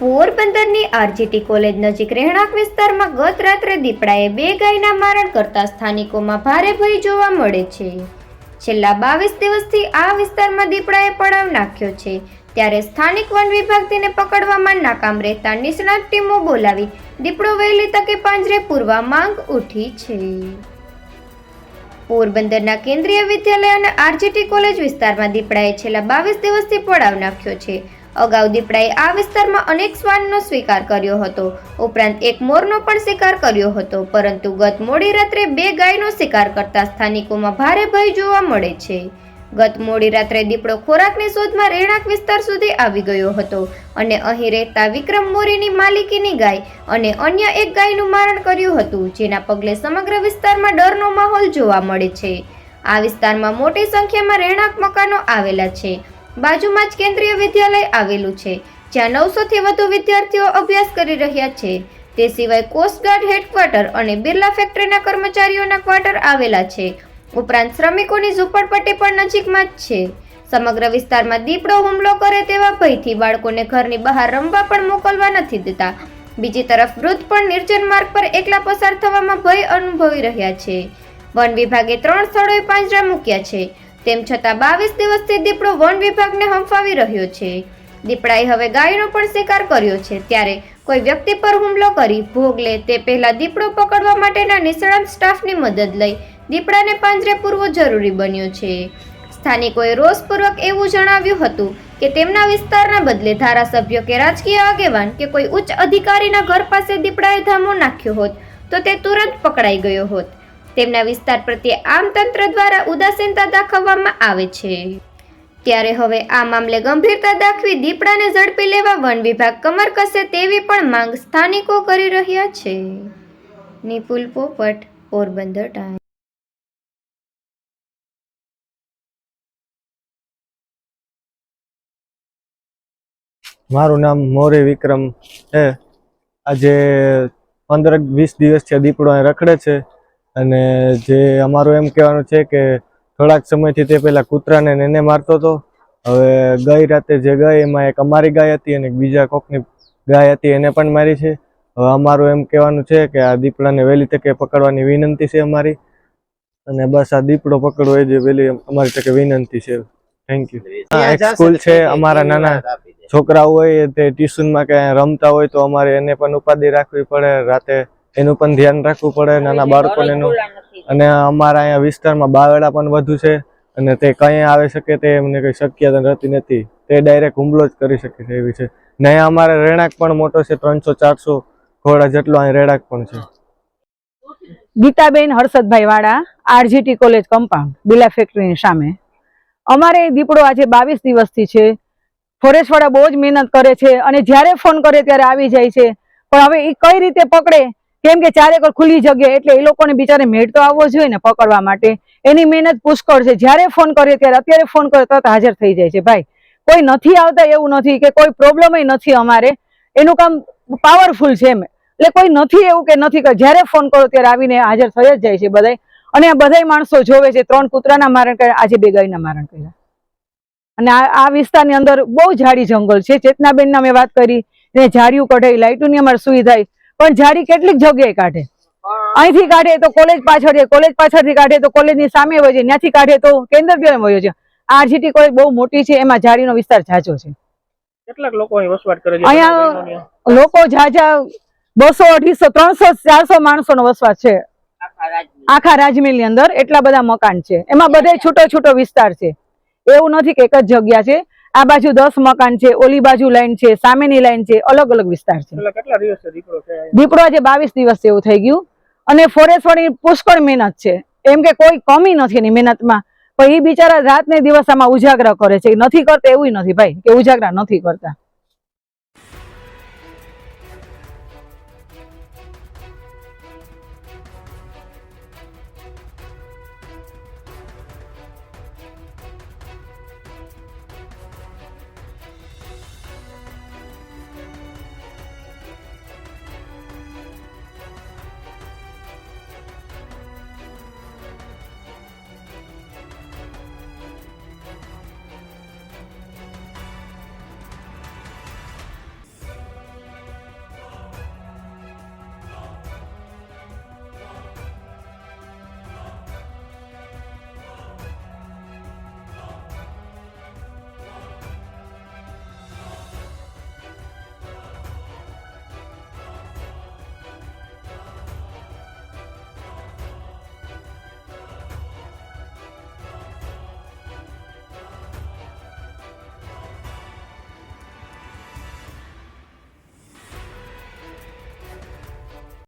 પોરબંદરની આરજીટી કોલેજ નજીક રહેણાંક વિસ્તારમાં ગત રાત્રે દીપડાએ બે ગાયના મારણ કરતા સ્થાનિકોમાં ભારે ભય જોવા મળે છે. છેલ્લા બાવીસ દિવસથી આ વિસ્તારમાં દીપડાએ પડાવ નાખ્યો છે. ત્યારે સ્થાનિક વન વિભાગ તેને પકડવામાં નાકામ રહેતા નિષ્ણાત ટીમો બોલાવી દીપડો વહેલી તકે પાંજરે પૂરવા માંગ ઉઠી છે. પોરબંદરના કેન્દ્રીય વિદ્યાલય અને આરજીટી કોલેજ વિસ્તારમાં દીપડાએ છેલ્લા બાવીસ દિવસથી પડાવ નાખ્યો છે. અગાઉ દીપડાએ આ વિસ્તારમાં અનેક શ્વાનનો સ્વીકાર કર્યો હતો. ઉપરાંત એક મોરનો પણ શિકાર કર્યો હતો. પરંતુ ગત મોડી રાત્રે બે ગાયનો શિકાર કરતા સ્થાનિકોમાં ભારે ભય જોવા મળે છે. ગત મોડી રાત્રે દીપડો ખોરાકની શોધમાં રહેણાંક વિસ્તાર સુધી આવી ગયો હતો અને અહીં રહેતા વિક્રમ મોરીની માલિકીની ગાય અને અન્ય એક ગાયનું મારણ કર્યું હતું, જેના પગલે સમગ્ર વિસ્તારમાં ડરનો માહોલ જોવા મળે છે. આ વિસ્તારમાં મોટી સંખ્યામાં રહેણાંક મકાનો આવેલા છે. બાજુમાં જ કેન્દ્રીય વિદ્યાલય આવેલું છે, જ્યાં નવસોથી વધુ વિદ્યાર્થીઓ અભ્યાસ કરી રહ્યા છે. તે સિવાય કોસ્ટગાર્ડ હેડક્વાર્ટર અને બિરલા ફેક્ટરીના કર્મચારીઓના ક્વાર્ટર આવેલા છે. ઉપરાંત શ્રમિકોની ઝૂંપડપટ્ટી પણ નજીકમાં જ છે. સમગ્ર વિસ્તારમાં દીપડો હુમલો કરે તેવા ભયથી બાળકોને ઘરની બહાર રમવા પણ મોકલવા નથી દેતા. બીજી તરફ વૃદ્ધ પણ નિર્જન માર્ગ પર એકલા પસાર થવામાં ભય અનુભવી રહ્યા છે. વન વિભાગે ત્રણ સ્થળોએ પાંજરા મૂક્યા છે. તેમ છતાં બાવીસ દિવસથી દીપડો વન વિભાગને હંફાવી રહ્યો છે. દીપડાએ હવે ગાયનો પણ શિકાર કર્યો છે. ત્યારે કોઈ વ્યક્તિ પર હુમલો કરી ભોગ લે તે પહેલા દીપડો પકડવા માટેના નિષ્ણાત સ્ટાફની મદદ લઈ દીપડાને પાંજરે પૂરવો જરૂરી બન્યો છે. સ્થાનિકોએ રોષપૂર્વક એવું જણાવ્યું હતું કે તેમના વિસ્તારના બદલે ધારાસભ્ય કે રાજકીય આગેવાન કે કોઈ ઉચ્ચ અધિકારીના ઘર પાસે દીપડાએ ધામો નાખ્યો હોત તો તે તુરંત પકડાઈ ગયો હોત. તેમના વિસ્તાર પ્રત્યે આમ તંત્ર દ્વારા ઉદાસીનતા દાખવવામાં આવે છે. ત્યારે હવે આ મામલે ગંભીરતા દાખવી દીપડાને ઝડપી લેવા વન વિભાગ કમર કસે તેવી પણ માંગ સ્થાનિકો કરી રહ્યા છે. નિપુલ પોપટ, પોરબંદર ટાઈમ મારું નામ મોરે વિક્રમ છે. આજે પંદર વીસ દિવસથી દીપડો રખડે છે. અને જે અમારું એમ કહેવાનું છે કે થોડાક સમયથી તે પહેલા કૂતરાને નેને મારતો હતો. હવે ગઈ રાતે જે ગઈ એમાં એક અમારી ગાય હતી અને એક બીજા કોકની ગાય હતી એને પણ મારી છે. હવે અમારું એમ કહેવાનું છે કે આ દીપડાને વહેલી તકે પકડવાની વિનંતી છે અમારી. અને બસ આ દીપડો પકડવો એ જે વહેલી અમારી તકે વિનંતી છે. થેન્ક યુ હા એક સ્કૂલ છે અમારા નાના છોકરા હોય તે ટ્યુશનમાં ક્યાંય રમતા હોય તો અમારે એને પણ ઉપાધિ રાખવી પડે. રાતે એનું પણ ધ્યાન રાખવું પડે નાના બાળકોને અને અમારા અહીંયા વિસ્તારમાં બાવેડા પણ વધુ છે અને તે કંઈ આવી શકે તે એમને કંઈ શક્યતા રહેતી નથી. તે ડાયરેક્ટ હુમલો જ કરી શકે છે એવી છે. ને અહીંયા અમારે રહેણાંક પણ મોટો છે ત્રણસો ચારસો ઘોડા જેટલો અહીં રહેણાંક પણ છે. ગીતાબેન હર્ષદભાઈ વાળા આરજીટી કોલેજ કમ્પાઉન્ડ બિલા ફેક્ટરીની સામે. અમારે દીપડો આજે બાવીસ દિવસથી છે. ફોરેસ્ટ વાળા બહુ જ મહેનત કરે છે અને જ્યારે ફોન કરે ત્યારે આવી જાય છે. પણ હવે એ કઈ રીતે પકડે કેમ કે ચારે કોર ખુલ્લી જગ્યા એટલે એ લોકોને બિચારે મેળ તો આવવો જોઈએ ને પકડવા માટે. એની મહેનત પુષ્કળ છે. જ્યારે ફોન કરીએ ત્યારે અત્યારે ફોન કરે તરત હાજર થઈ જાય છે. ભાઈ, કોઈ નથી આવતા એવું નથી કે કોઈ પ્રોબ્લેમ નથી અમારે. એનું કામ પાવરફુલ છે એમ. એટલે કોઈ નથી એવું કે નથી કે જ્યારે ફોન કરો ત્યારે આવીને હાજર થઈ જ જાય છે બધાય. અને આ બધાય માણસો જોવે છે. ત્રણ કૂતરાના મારણ કર્યા, આજે બે ગાયના મારણ કર્યા. અને આ વિસ્તારની અંદર બહુ ઝાડી જંગલ છે. ચેતનાબેનના મેં વાત કરી ને ઝાડિયું કઢાઈ, લાઇટોની અમારે સુવિધા પણ ઝાડી કેટલીક જગ્યાએ કાઢે. અહીંથી કાઢે તો કોલેજ પાછળ છે કોલેજ પાછળથી કાઢે તો કોલેજની સામે છે ત્યાંથી કાઢે તો કેન્દ્ર દ્વારા વહ્યો છે. આરજીટી કોલેજ બહુ મોટી છે એમાં ઝાડીનો વિસ્તાર ઝાઝો છે. કેટલાક લોકો અહીં વસવાટ કરે છે? અહીંયા લોકો ઝાઝા બસો અઢીસો ત્રણસો ચારસો માણસો નો વસવાટ છે. આખા રાજમહેલની અંદર એટલા બધા મકાન છે. એમાં બધે છૂટો છૂટો વિસ્તાર છે. એવું નથી કે એક જ જગ્યા છે. આ બાજુ દસ મકાન છે ઓલી બાજુ લાઈન છે સામેની લાઈન છે અલગ અલગ વિસ્તાર છે. દીપડો આજે બાવીસ દિવસ જેવું થઈ ગયું. અને ફોરેસ્ટ વાળી પુષ્કળ મહેનત છે. એમ કે કોઈ કમી નથી એની મહેનતમાં. પણ એ બિચારા રાત ને દિવસ આમાં ઉજાગરા કરે છે. નથી કરતા એવું નથી ભાઈ કે ઉજાગરા નથી કરતા.